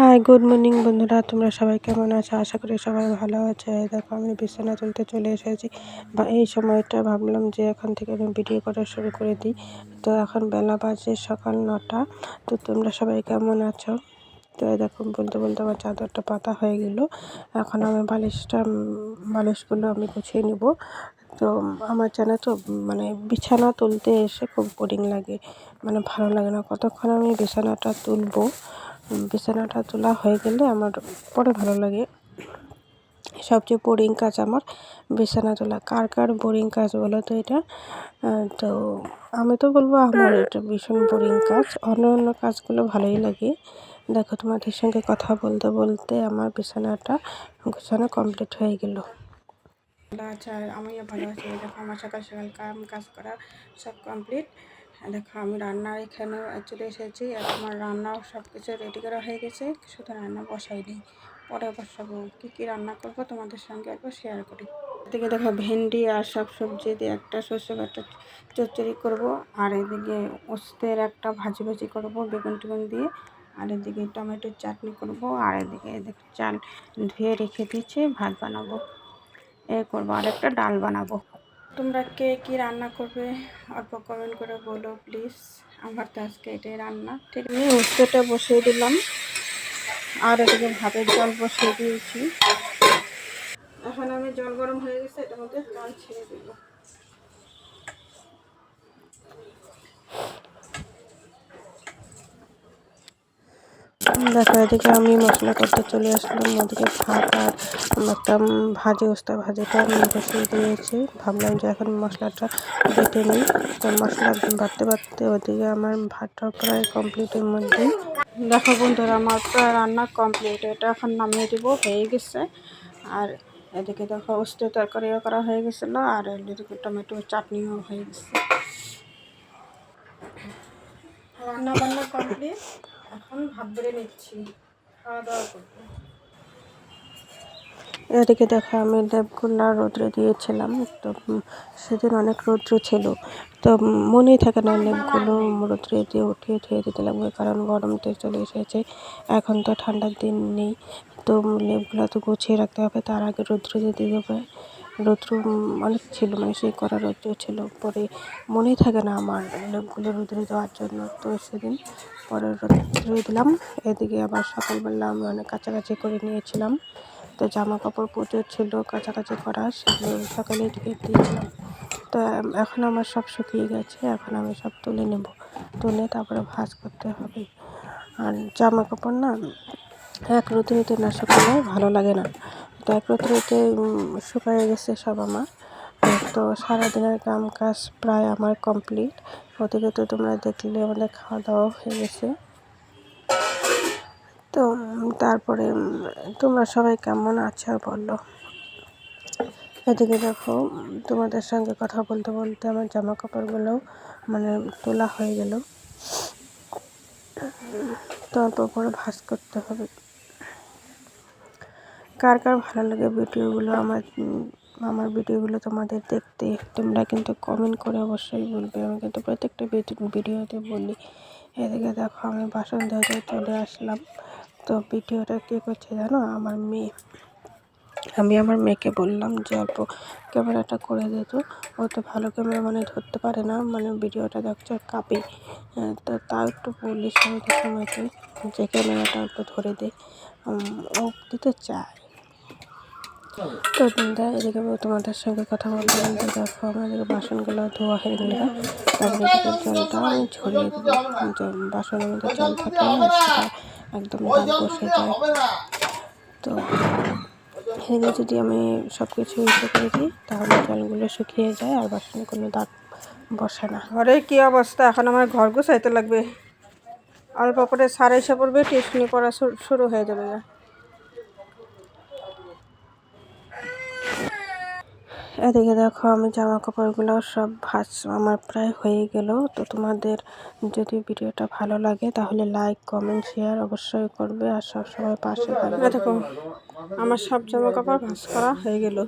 Hi good morning বন্ধুরা। তোমরা সবাই কেমন আছো? আশা করি সবাই ভালো আছে। দেখো, আমি বিছানা তুলতে চলে এসেছি। বা এই সময়টা ভাবলাম যে এখন থেকে আমি ভিডিও করা শুরু করে দিই। তো এখন বেলা বাজে সকাল নটা। তো তোমরা সবাই কেমন আছো? তো দেখো, বলতে বলতে আমার চাদরটা পাতা হয়ে গেল। এখন আমি বালিশটা বালিশগুলো আমি গুছিয়ে নিব। তো আমার জানো তো মানে বিছানা তুলতে এসে খুব বোরিং লাগে। মানে ভালো লাগে না। কতক্ষণ আমি বিছানাটা তুলবো? বিছানাটা তোলা হয়ে গেলে আমার পরে ভালো লাগে। সবচেয়ে বোরিং কাজ আমার বিছানা তোলা। কার কার বোরিং কাজ বলো তো এটা? তো আমি তো বলব আমার এটা ভীষণ বোরিং কাজ। অন্য অন্য কাজগুলো ভালোই লাগে। দেখো তোমাদের সঙ্গে কথা বলতে বলতে আমার বিছানাটা গোছানো কমপ্লিট হয়ে গেল। আছে আমিও ভালো আছি। দেখো আমার সকাল সকাল কাম কাজ করা সব কমপ্লিট দেখো, আমি রান্নার এখানে চলে এসেছি। আর আমার রান্নাও সব কিছু রেডি করা হয়ে গেছে। শুধু রান্না বসাই দিই পরে বসাবো। কী কী রান্না করব তোমাদের সঙ্গে অল্প শেয়ার করি। এদিকে দেখো, ভেন্ডি আর সব সবজি দিয়ে একটা শস্য একটা চচ্চড়ি করব। আর এদিকে ওস্তের একটা ভাজি ভাজি করব বেগুন টেগুন দিয়ে। আর এদিকে টমেটোর চাটনি করব। আর এদিকে দেখো চাল ধুয়ে রেখে দিয়েছি, ভাত বানাবো। এ করব আর একটা ডাল বানাবো। তোমরা কে কি রান্না করবে? অল্প কমেন্ট করে বলো প্লিজ আমার তো আজকে এটাই রান্না। ঠিক, আমি উস্তেটা বসিয়ে দিলাম। আর এদিকে ভাতের জল বসিয়ে দিয়েছি। এখন আমি জল গরম হয়ে গেছে, এটার মধ্যে জল ছেড়ে দিব। দেখো, এদিকে আমি মশলা করতে চলে আসলাম। ওদিকে ভাত আর একটা ভাজি, উস্তা ভাজিটা আমি বসিয়ে দিয়েছি। ভাবলাম যে এখন মশলাটা বেটে নিই। তো মশলা বাড়তে বাড়তে ওদিকে আমার ভাতটা প্রায় কমপ্লিটের মধ্যে। দেখো বন্ধুরা, আমার প্রায় রান্না কমপ্লিট এটা এখন নামিয়ে দিব, হয়ে গেছে। আর এদিকে দেখো, উস্তে তরকারিও করা হয়ে গেছিল আর এদিকে টমেটো চাটনিও হয়ে গেছে। রান্না বান্না কমপ্লিট এদিকে দেখো, আমি লেপগুলো রোদ্রে দিয়েছিলাম। তো সেদিন অনেক রৌদ্র ছিল। তো মনেই থাকে না লেপগুলো রোদ্রে দিয়ে উঠিয়ে ধুয়ে দিতে লাগবে, কারণ গরমতে চলে এসেছে। এখন তো ঠান্ডার দিন নেই। তো লেপগুলো তো গুছিয়ে রাখতে হবে। তার আগে রৌদ্র দিয়ে দিতে হবে রৌদ্র অনেক ছিল মানে সেই করা রৌদ্র ছিল। পরে মনেই থাকে না আমার লোকগুলো রৌদ্রে দেওয়ার জন্য। তো সেদিন পরে রোদ্রে দিলাম। এদিকে আবার সকালবেলা আমি অনেক কাছাকাছি করে নিয়েছিলাম। তো জামা কাপড় প্রচুর ছিল, কাছাকাছি করা, সেগুলো সকালে দিয়েছিলাম। তো এখন আমার সব শুকিয়ে গেছে। এখন আমি সব তুলে নেব। তুলে তারপরে ভাঁজ করতে হবে। আর জামা কাপড় না, এক রুদ্রিতে না শুকালে ভালো লাগে না। তো এক রুদ্রিতে শুকিয়ে গেছে সব আমার। তো সারাদিনের কাম কাজ প্রায় আমার কমপ্লিট। ওদিকে তো তোমরা দেখলে আমাদের খাওয়া দাওয়া হয়ে গেছে। তো তারপরে তোমরা সবাই কেমন আছো বলো? এদিকে দেখো তোমাদের সঙ্গে কথা বলতে বলতে আমার জামা কাপড়গুলো মানে তোলা হয়ে গেল। তারপর পরে ভাঁজ করতে হবে। কার কার ভালো লাগে ভিডিওগুলো আমার আমার ভিডিওগুলো তোমাদের দেখতে তোমরা কিন্তু কমেন্ট করে অবশ্যই বলবে। আমি কিন্তু প্রত্যেকটা ভিডিওতে বলি এদিকে দেখো আমি বাসন ধুতে চলে আসলাম। তো ভিডিওটা কে করছে জানো? আমার মেয়ে। আমি আমার মেয়েকে বললাম যে অল্প ক্যামেরাটা করে দিত ও তো ভালো ক্যামেরা মানে ধরতে পারে না। মানে ভিডিওটা দেখছে কাঁপে। হ্যাঁ, তো তাও একটু বলিস আমাদের সময়কে যে ক্যামেরাটা অল্প ধরে দে। ও দিতে চায়। তো দিনটা এদিকে তোমাদের সঙ্গে কথা বলতে বলতে দেখো, আমার এদিকে বাসনগুলো ধোয়া হয়ে গেলে। তারপরে এদিকে জলটা আমি ছড়িয়ে দেবো। বাসনের মধ্যে জল থাকে একদম দাগ বসে যায়। তো এদিকে যদি আমি সব কিছু ইসে করে দিই, তাহলে জলগুলো শুকিয়ে যায় আর বাসনে কোনো দাগ বসে না। ঘরে কি অবস্থা? এখন আমার ঘর গুছাইতে লাগবে। অল্প করে সাড়ে এসে পড়বে টিউশনি পড়া শুরু- শুরু হয়ে যাবে। এদিকে দেখো, আমি জামা কাপড়গুলো সব ভাজ, আমার প্রায় হয়ে গেল। তো তোমাদের যদি ভিডিওটা ভালো লাগে, তাহলে লাইক কমেন্ট শেয়ার অবশ্যই করবে। আর সবসময় পাশে থাকবে। দেখো, আমার সব জামা কাপড় ভাজ করা হয়ে গেল।